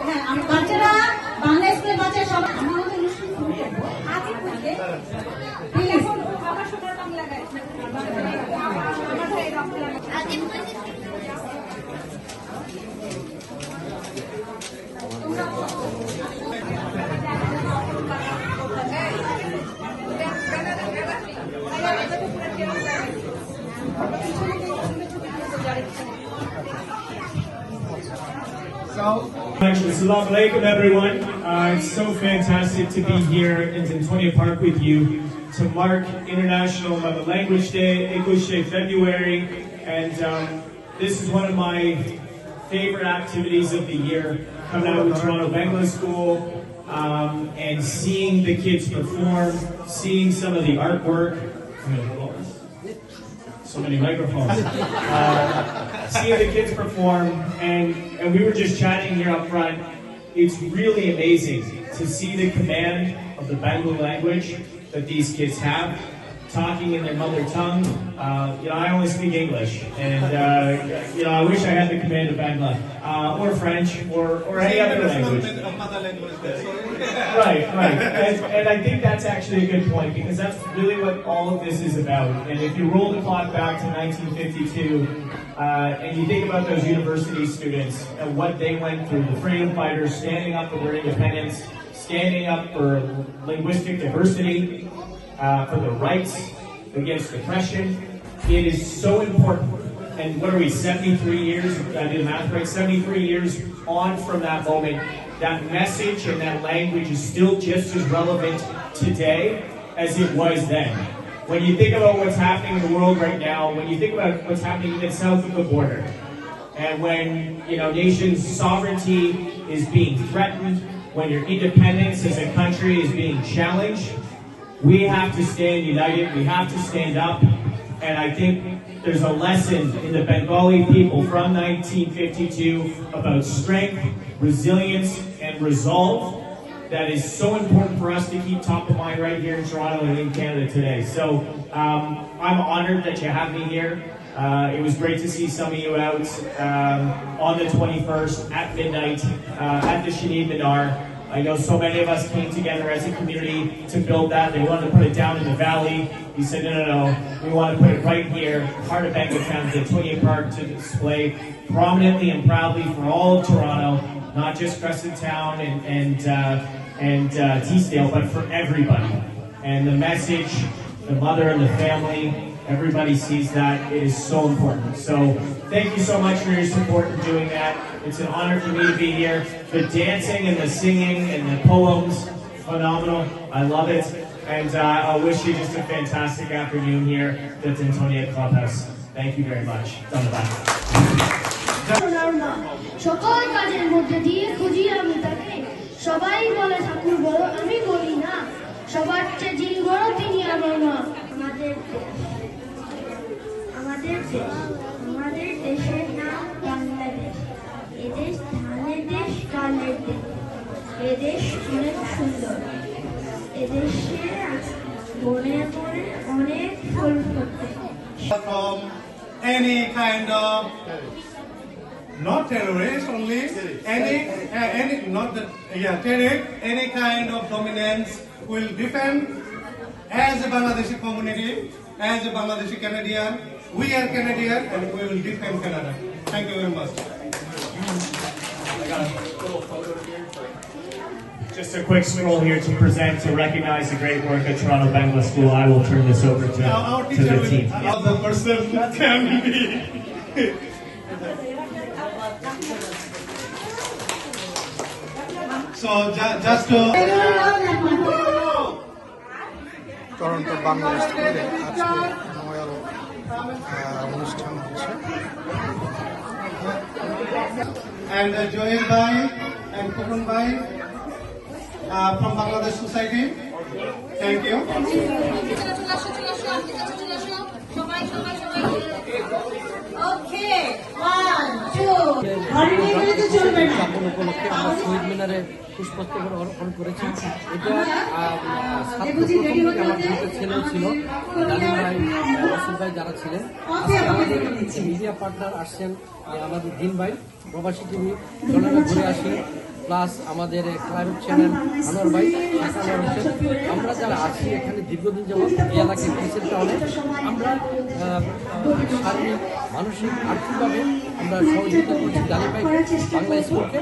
হ্যাঁ, আমার বাচ্চারা বাংলা স্কুলের বাচ্চা সব আমি আমাদের অনুষ্ঠান শুরু করব আজই থেকে please Assalamu alaikum everyone. Uh, it's so fantastic to be here in Antonia Park with you to mark International Mother Language Day, English Day February, and um, this is one of my favorite activities of the year. Coming out of Toronto Bangla School um, and seeing the kids perform, seeing some of the artwork. So many microphones. Uh, seeing the kids perform, and, and we were just chatting here up front. It's really amazing to see the command of the Bengal language that these kids have, talking in their mother tongue. Uh, you know, I only speak English, and uh, you know, I wish I had the command of Bangla uh, or French or, or any other language. Right, right. And, and I think that's actually a good point because that's really what all of this is about. And if you roll the clock back to 1952 uh, and you think about those university students and what they went through, the freedom fighters standing up for their independence, standing up for linguistic diversity, uh, for their rights against oppression, it is so important. And what are we, 73 years? I did the math right. 73 years on from that moment. That message and that language is still just as relevant today as it was then. When you think about what's happening in the world right now, when you think about what's happening even south of the border, and when you know nations' sovereignty is being threatened, when your independence as a country is being challenged, we have to stand united. We have to stand up. And I think there's a lesson in the Bengali people from 1952 about strength, resilience, and resolve that is so important for us to keep top of mind right here in Toronto and in Canada today. So um, I'm honored that you have me here. Uh, it was great to see some of you out um, on the 21st at midnight uh, at the Shanid Minar. I know so many of us came together as a community to build that. They wanted to put it down in the valley. We said, no, no, no. We want to put it right here, heart of the Tonya Park, to display prominently and proudly for all of Toronto, not just Crescent Town and and uh, and uh, Teesdale, but for everybody. And the message, the mother and the family, everybody sees that. It is so important. So thank you so much for your support in doing that. It's an honor for me to be here. The dancing and the singing and the poems, phenomenal. I love it. And uh, I wish you just a fantastic afternoon here at the Antonia Clubhouse. Thank you very much. Dhanyavad. শোনার মা সকল কাজের মধ্যে দিয়ে খুঁজি আমি তাকে সবাই বলে ঠাকুর বড় আমি বলি না। সবার চেয়ে যিনি বড় তিনি আমার মা। আমাদের আমাদের দেশ, আমাদের দেশের নাম বাংলাদেশ। এদেশ ধানের দেশ কালের দেশ। এদেশ অনেক সুন্দর। এদেশে বনে বনে অনেক ফুল ফোটে। Any kind of not terrorist only any uh, any not the yeah terrorist any kind of dominance will defend as a Bangladeshi community as a Bangladeshi Canadian we are Canadian and we will defend Canada thank you very much Just a quick scroll here to present, to recognize the great work at Toronto Bangla School. I will turn this over to, now our to teacher the will team. allow the person can be so ju- just to Toronto Bangla স্কুলে আজকে অনুষ্ঠান and uh, Joel Bhai and Kupun Bhai uh, from Bangladesh Society. Thank you. উপলক্ষে আমরা শহীদ মিনারে পুষ্পস্তবক অর্পণ করেছি। এটা ছেলেও ছিল। ভাই রসুল ভাই যারা ছিলেন আমাদের মিডিয়া পার্টনার আসছেন আমাদের দিন ভাই প্রবাসী টিভি ঘুরে আসেন। প্লাস আমাদের ক্লাইমেট চ্যানেল আনোয়ার ভাই আমরা যারা আছি এখানে দীর্ঘদিন যাবৎ এই এলাকায় কিসের কারণে আমরা শারীরিক, মানসিক, আর্থিকভাবে আমরা সহযোগিতা করছি ভাই বাংলা স্কুলকে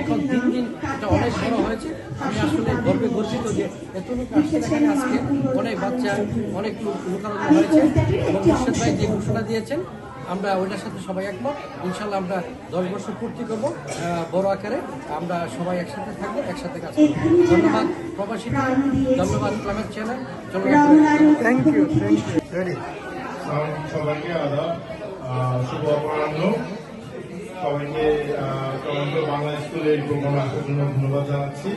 এখন দিন দিন এটা অনেক বড় হয়েছে। আমি আসলে গর্বে গর্বিত যে এত লোক আসছে আজকে অনেক বাচ্চা, অনেক লোক লোকারণ্য হয়েছে এবং ভাই যে ঘোষণা দিয়েছেন আমরা ওইটার সাথে সবাই একমত। ইনশাল্লাহ আমরা দশ বছর পূর্তি করব বড় আকারে। আমরা সবাই একসাথে থাকব একসাথে কাজ করব। ধন্যবাদ প্রবাসী ধন্যবাদ ক্লাবের channel thank you thank you ready সবাইকে আদাব। শুভ অপরাহ্ন। সবাইকে টরন্টো বাংলা স্কুলে এই প্রোগ্রামে আসার জন্য ধন্যবাদ জানাচ্ছি।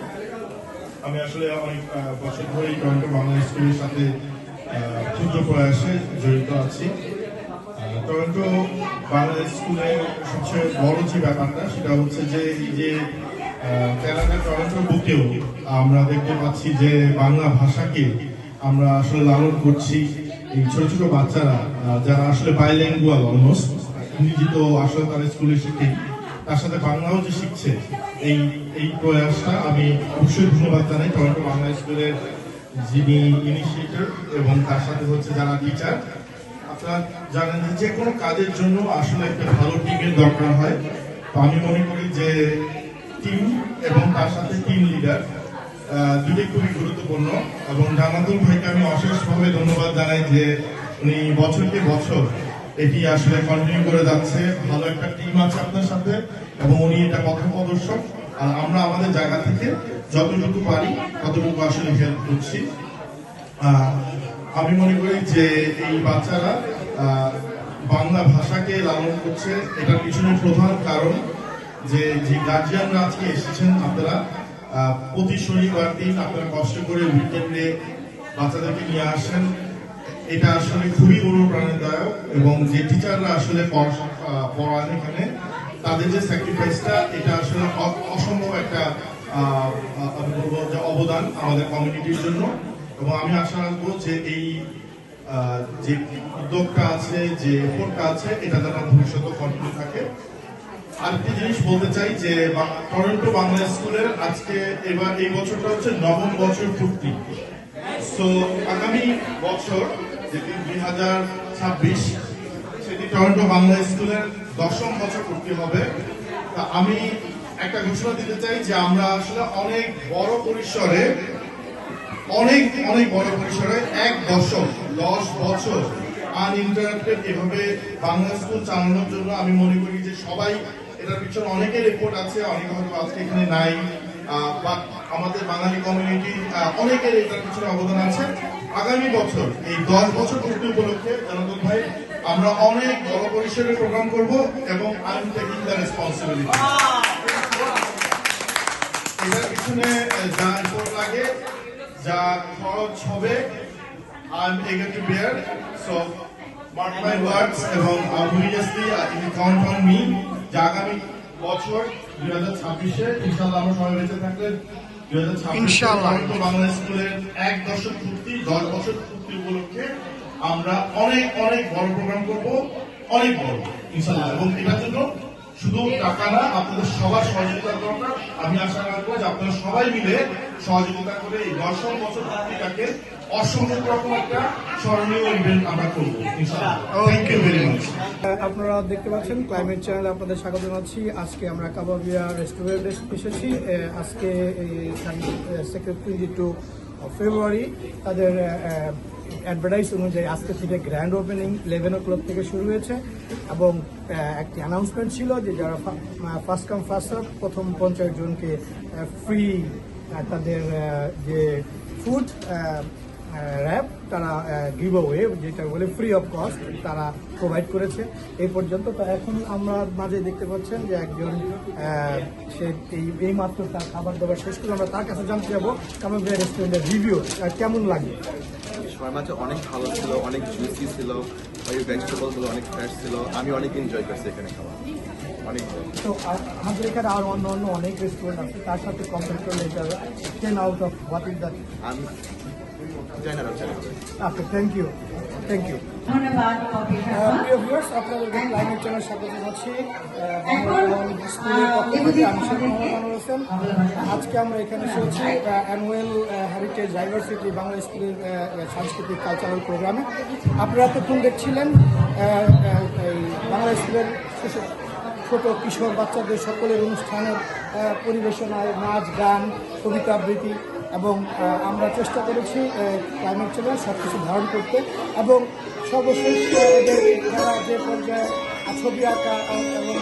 আমি আসলে অনেক বছর ধরেই টরন্টো বাংলা স্কুলের সাথে ক্ষুদ্র প্রয়াসে জড়িত আছি। টরন্টো বাংলা স্কুলের সবচেয়ে বড় যে ব্যাপারটা, সেটা হচ্ছে যে এই যে ক্যানাডা টরন্টো বুকেও আমরা দেখতে পাচ্ছি যে বাংলা ভাষাকে আমরা আসলে লালন করছি। এই ছোট ছোট বাচ্চারা যারা আসলে বাইল্যাঙ্গুয়াল অলমোস্ট ইংরেজি তো আসলে তারা স্কুলে শিখে। তার সাথে বাংলাও যে শিখছে, এই এই প্রয়াসটা আমি অবশ্যই ধন্যবাদ জানাই টরন্টো বাংলা স্কুলের যিনি ইনিশিয়েটর এবং তার সাথে হচ্ছে যারা টিচার আপনারা জানেন যে কোনো কাজের জন্য আসলে একটা ভালো টিমের দরকার হয়। তো আমি মনে করি যে টিম এবং তার সাথে টিম লিডার দুটোই খুবই গুরুত্বপূর্ণ এবং জানাতুল ভাইকে আমি অশেষভাবে ধন্যবাদ জানাই যে উনি বছরকে বছর এটি আসলে কন্টিনিউ করে যাচ্ছে। ভালো একটা টিম আছে আপনার সাথে এবং উনি এটা পথপ্রদর্শক আর আমরা আমাদের জায়গা থেকে যতটুকু পারি, ততটুকু আসলে হেল্প করছি। আমি মনে করি যে এই বাচ্চারা বাংলা ভাষাকে লালন করছে। এটার পিছনে প্রধান কারণ যে যে গার্জিয়ানরা আজকে এসেছেন, আপনারা প্রতি শনিবার দিন আপনারা কষ্ট করে উইকেন্ডে বাচ্চাদেরকে নিয়ে আসেন। এটা আসলে খুবই অনুপ্রাণিতদায়ক এবং যে টিচাররা আসলে পড়ান এখানে, তাদের যে স্যাক্রিফাইসটা এটা আসলে অসম্ভব একটা আমি বলব যে অবদান আমাদের কমিউনিটির জন্য। এবং আমি আশা রাখব যে এই যে উদ্যোগটা আছে, যে এফোর্টটা আছে, এটা যেন ভবিষ্যতে কন্টিনিউ থাকে। আরেকটি জিনিস বলতে চাই যে টরন্টো বাংলা স্কুলের আজকে এবার এই বছরটা হচ্ছে নবম বছর পূর্তি। সো আগামী বছর যেটি দুই হাজার ছাব্বিশ, সেটি টরন্টো বাংলা স্কুলের দশম বছর পূর্তি হবে। তা আমি একটা ঘোষণা দিতে চাই যে, আমরা আসলে অনেক বড় পরিসরে, অনেক অনেক বড় পরিসরে এক দশক দশ বছর আনইন্টারাপ্টেড এভাবে বাংলা স্কুল চালানোর জন্য আমি মনে করি যে সবাই এটার পিছনে অনেকের রেপোর্ট আছে, অনেকে হয়তো আজকে এখানে নাই বা আমাদের বাঙালি কমিউনিটি অনেকের এটার পিছনে অবদান আছে। আগামী বছর, এই দশ বছর পূর্তি উপলক্ষে জানাতুল ভাই, আমরা অনেক বড় পরিসরে প্রোগ্রাম করব এবং I am taking the responsibility এটার পিছনে যা লাগে, যা খরচ হবে I am eager to bear so mark my words এবং obviously you count on me যে আগামী বছর দুই হাজার ছাব্বিশে ইনশাল্লাহ আমরা সবাই বেঁচে থাকলে দুই হাজার ছাব্বিশে বাংলা স্কুলের এক দশক পূর্তি দশ বছর পূর্তি উপলক্ষে আমরা অনেক অনেক বড় প্রোগ্রাম করব অনেক বড় ইনশাল্লাহ এবং এটার জন্য শুধু টাকা না আপনাদের সবার সহযোগিতার দরকার। আমি আশা রাখব যে আপনারা সবাই মিলে সহযোগিতা করে এই দশম বছর পূর্তিটাকে অসংখ্য রকম একটা স্মরণীয় ইভেন্ট আমরা করব থ্যাংক ইউ ভেরি মাচ আপনারা দেখতে পাচ্ছেন ক্লাইমেট চ্যানেলে আপনাদের স্বাগত জানাচ্ছি। আজকে আমরা কাবাবিয়া রেস্টুরেন্টে এসেছি। আজকে টু ফেব্রুয়ারি তাদের অ্যাডভার্টাইজ অনুযায়ী আজকে থেকে grand opening eleven o'clock থেকে শুরু হয়েছে। এবং একটি অ্যানাউন্সমেন্ট ছিল যে যারা ফার্স্ট কাম ফার্স্ট সার্ভ প্রথম পঞ্চাশ জনকে ফ্রি তাদের যে ফুড র্যাপ তারা গিভ অ্যাওয়ে যেটা বলে ফ্রি অফ কস্ট তারা প্রোভাইড করেছে। এই পর্যন্ত তো এখন আমরা মাঝে দেখতে পাচ্ছেন যে একজন সে এই এই মাত্র তার খাবার দাবার শেষ করে আমরা তার কাছে জানতে যাব কামাবিয়া রেস্টুরেন্টের রিভিউ কেমন লাগে? অনেক ভালো ছিল অনেক জুসি ছিল ওই ভেজিটেবলগুলো অনেক ফ্রেশ ছিল। আমি অনেক এনজয় করছি এখানে খাওয়া। অনেক তো আমাদের এখানে আরও অন্য অন্য অনেক রেস্টুরেন্ট আছে তার সাথে কম্পেয়ার করলে এটা ten out of what is that আমি আচ্ছা থ্যাংক ইউ থ্যাংক ইউ ধন্যবাদ প্রিয় ভিউয়ার্স আপনাদের ক্লাইমেট চ্যানেল স্বাগত জানাচ্ছি। হোসেন আজকে আমরা এখানে এসেছি অ্যানুয়াল হেরিটেজ ডাইভার্সিটি বাংলা স্কুলের সাংস্কৃতিক কালচারাল প্রোগ্রামে আপনারা দেখছিলেন আহ, আহ, এই বাংলা স্কুলের ছোট কিশোর বাচ্চাদের সকলের অনুষ্ঠানের পরিবেশনায় নাচ গান কবিতা আবৃত্তি। এবং আমরা চেষ্টা করেছি ক্লাইমেট চেঞ্জের সব কিছু ধারণ করতে এবং সর্বশেষ যে পর্যায়ে ছবি আঁকা এবং